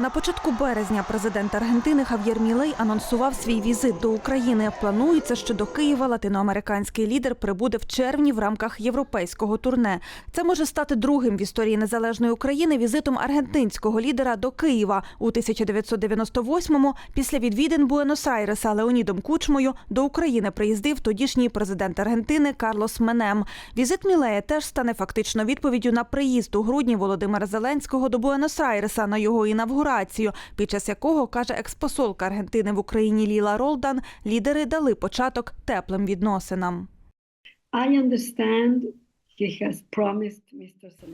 На початку березня президент Аргентини Хав'єр Мілей анонсував свій візит до України. Планується, що до Києва латиноамериканський лідер прибуде в червні в рамках європейського турне. Це може стати другим в історії незалежної України візитом аргентинського лідера до Києва у 1998-му Після відвідин Буенос-Айреса Леонідом Кучмою до України приїздив тодішній президент Аргентини Карлос Менем. Візит Мілея теж стане фактично відповіддю на приїзд у грудні Володимира Зеленського до Буенос-Айреса на його інавгурацію, під час якого каже експосолка Аргентини в Україні Ліла Ролдан, лідери дали початок теплим відносинам. I understand.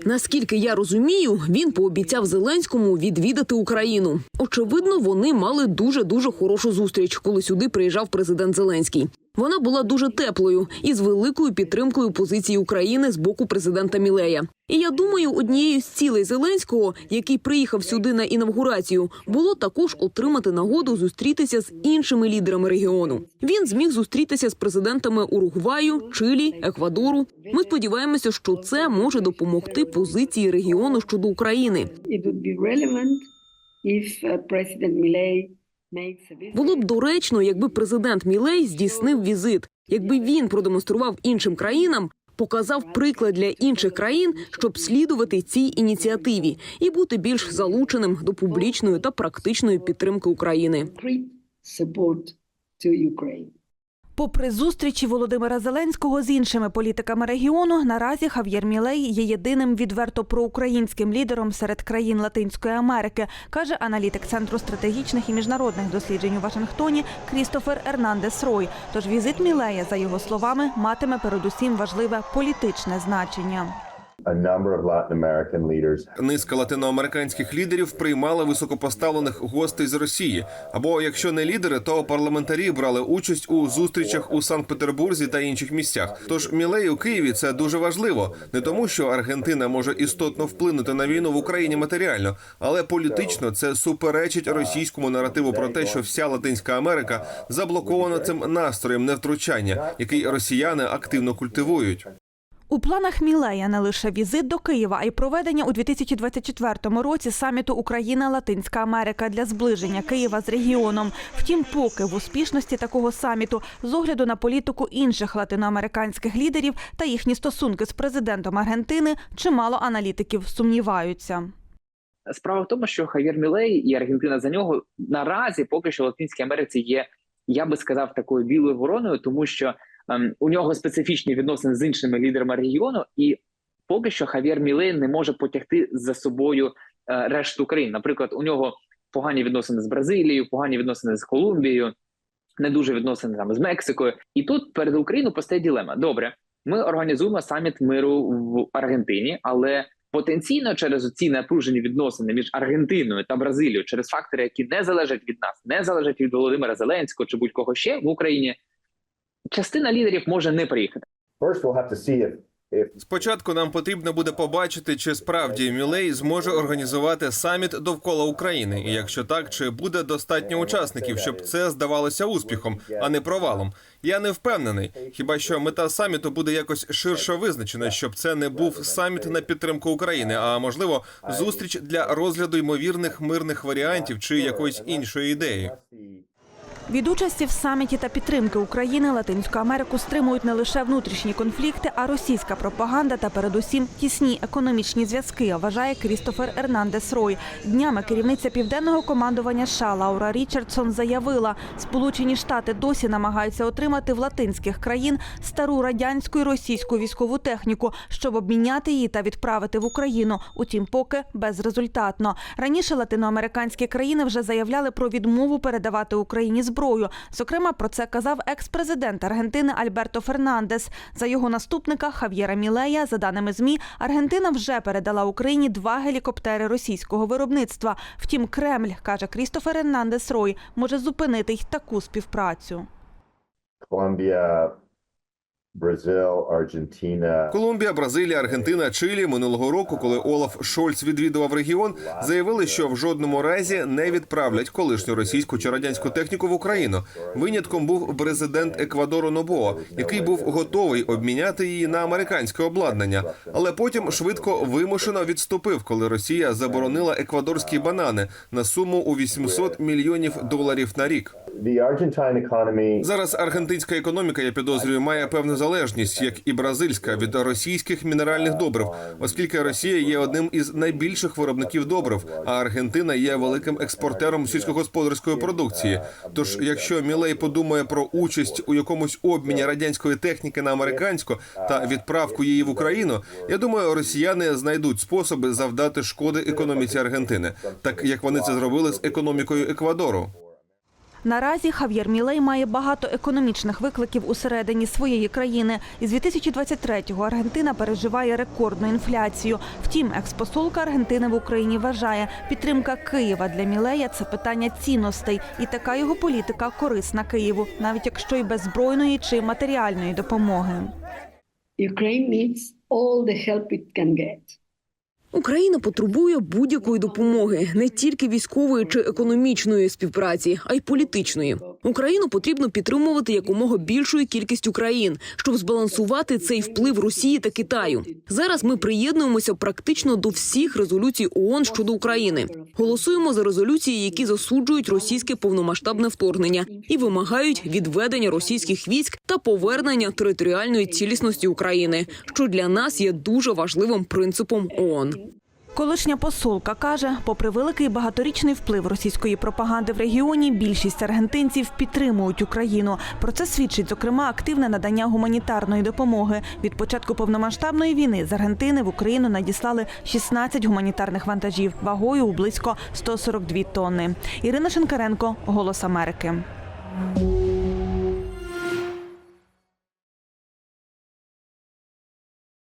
Наскільки я розумію, він пообіцяв Зеленському відвідати Україну. Очевидно, вони мали дуже дуже хорошу зустріч, коли сюди приїжджав президент Зеленський. Вона була дуже теплою і з великою підтримкою позиції України з боку президента Мілея. І я думаю, однією з цілей Зеленського, який приїхав сюди на інавгурацію, було також отримати нагоду зустрітися з іншими лідерами регіону. Він зміг зустрітися з президентами Уругваю, Чилі, Еквадору. Ми сподіваємося, що це може допомогти позиції регіону щодо України. It would Було б доречно, якби президент Мілей здійснив візит, якби він продемонстрував іншим країнам. Показав приклад для інших країн, щоб слідувати цій ініціативі і бути більш залученим до публічної та практичної підтримки України. Попри зустрічі Володимира Зеленського з іншими політиками регіону, наразі Хав'єр Мілей є єдиним відверто проукраїнським лідером серед країн Латинської Америки, каже аналітик Центру стратегічних і міжнародних досліджень у Вашингтоні Крістофер Ернандес Рой. Тож візит Мілея, за його словами, матиме передусім важливе політичне значення. Низка латиноамериканських лідерів приймала високопоставлених гостей з Росії. Або якщо не лідери, то парламентарі брали участь у зустрічах у Санкт-Петербурзі та інших місцях. Тож Мілей у Києві це дуже важливо, не тому, що Аргентина може істотно вплинути на війну в Україні матеріально, але політично це суперечить російському наративу про те, що вся Латинська Америка заблокована цим настроєм невтручання, який росіяни активно культивують. У планах Мілея не лише візит до Києва, а й проведення у 2024 році саміту Україна Латинська Америка для зближення Києва з регіоном. Втім, поки в успішності такого саміту з огляду на політику інших латиноамериканських лідерів та їхні стосунки з президентом Аргентини, чимало аналітиків сумніваються. Справа в тому, що Хав'єр Мілей і Аргентина за нього наразі поки що в Латинській Америці є, я би сказав, такою білою вороною, тому що у нього специфічні відносини з іншими лідерами регіону, і поки що Хав'єр Мілей не може потягти за собою е, решту країн. Наприклад, у нього погані відносини з Бразилією, погані відносини з Колумбією, не дуже відносини там з Мексикою. І тут перед Україною постає ділема. Добре, ми організуємо саміт миру в Аргентині, але потенційно через ці напружені відносини між Аргентиною та Бразилією, через фактори, які не залежать від нас, не залежать від Володимира Зеленського чи будь-кого ще в Україні. Частина лідерів може не приїхати. Спочатку нам потрібно буде побачити, чи справді Мілей зможе організувати саміт довкола України, і якщо так, чи буде достатньо учасників, щоб це здавалося успіхом, а не провалом. Я не впевнений. Хіба що мета саміту буде якось ширше визначена, щоб це не був саміт на підтримку України, а можливо зустріч для розгляду ймовірних мирних варіантів чи якоїсь іншої ідеї. Від участі в саміті та підтримки України Латинську Америку стримують не лише внутрішні конфлікти, а російська пропаганда та передусім тісні економічні зв'язки, вважає Крістофер Ернандес Рой. Днями керівниця південного командування США Лаура Річардсон заявила, Сполучені Штати досі намагаються отримати в латинських країн стару радянську і російську військову техніку, щоб обміняти її та відправити в Україну. Утім, поки безрезультатно. Раніше латиноамериканські країни вже заявляли про відмову передавати Україні зброю. Зокрема, про це казав екс-президент Аргентини Альберто Фернандес. За його наступника Хав'єра Мілея, за даними змі, Аргентина вже передала Україні два гелікоптери російського виробництва. Втім, Кремль каже Крістофер Ернандес Рой, може зупинити й таку співпрацю. Argentina. Колумбія, Бразилія, Аргентина, Чилі минулого року, коли Олаф Шольц відвідував регіон, заявили, що в жодному разі не відправлять колишню російську чи радянську техніку в Україну. Винятком був президент Еквадору Нобоа, який був готовий обміняти її на американське обладнання, але потім швидко вимушено відступив, коли Росія заборонила еквадорські банани на суму у 800 мільйонів доларів на рік. Зараз аргентинська економіка, я підозрюю, має певну залежність, як і бразильська, від російських мінеральних добрив, оскільки Росія є одним із найбільших виробників добрив, а Аргентина є великим експортером сільськогосподарської продукції. Тож, якщо Мілей подумає про участь у якомусь обміні радянської техніки на американську та відправку її в Україну, я думаю, росіяни знайдуть способи завдати шкоди економіці Аргентини, так як вони це зробили з економікою Еквадору. Наразі Хав'єр Мілей має багато економічних викликів усередині своєї країни. Із 2023-го Аргентина переживає рекордну інфляцію. Втім, експосолка Аргентини в Україні вважає, підтримка Києва для Мілея це питання цінностей, і така його політика корисна Києву, навіть якщо й без збройної чи матеріальної допомоги. Ukraine needs all the help it can. Україна потребує будь-якої допомоги, не тільки військової чи економічної співпраці, а й політичної. Україну потрібно підтримувати якомога більшою кількістю країн, щоб збалансувати цей вплив Росії та Китаю. Зараз ми приєднуємося практично до всіх резолюцій ООН щодо України. Голосуємо за резолюції, які засуджують російське повномасштабне вторгнення і вимагають відведення російських військ та повернення територіальної цілісності України, що для нас є дуже важливим принципом ООН. Колишня посолка каже, попри великий багаторічний вплив російської пропаганди в регіоні, більшість аргентинців підтримують Україну. Про це свідчить зокрема активне надання гуманітарної допомоги. Від початку повномасштабної війни з Аргентини в Україну надіслали 16 гуманітарних вантажів вагою у близько 142 тонни. Ірина Шенкаренко, Голос Америки.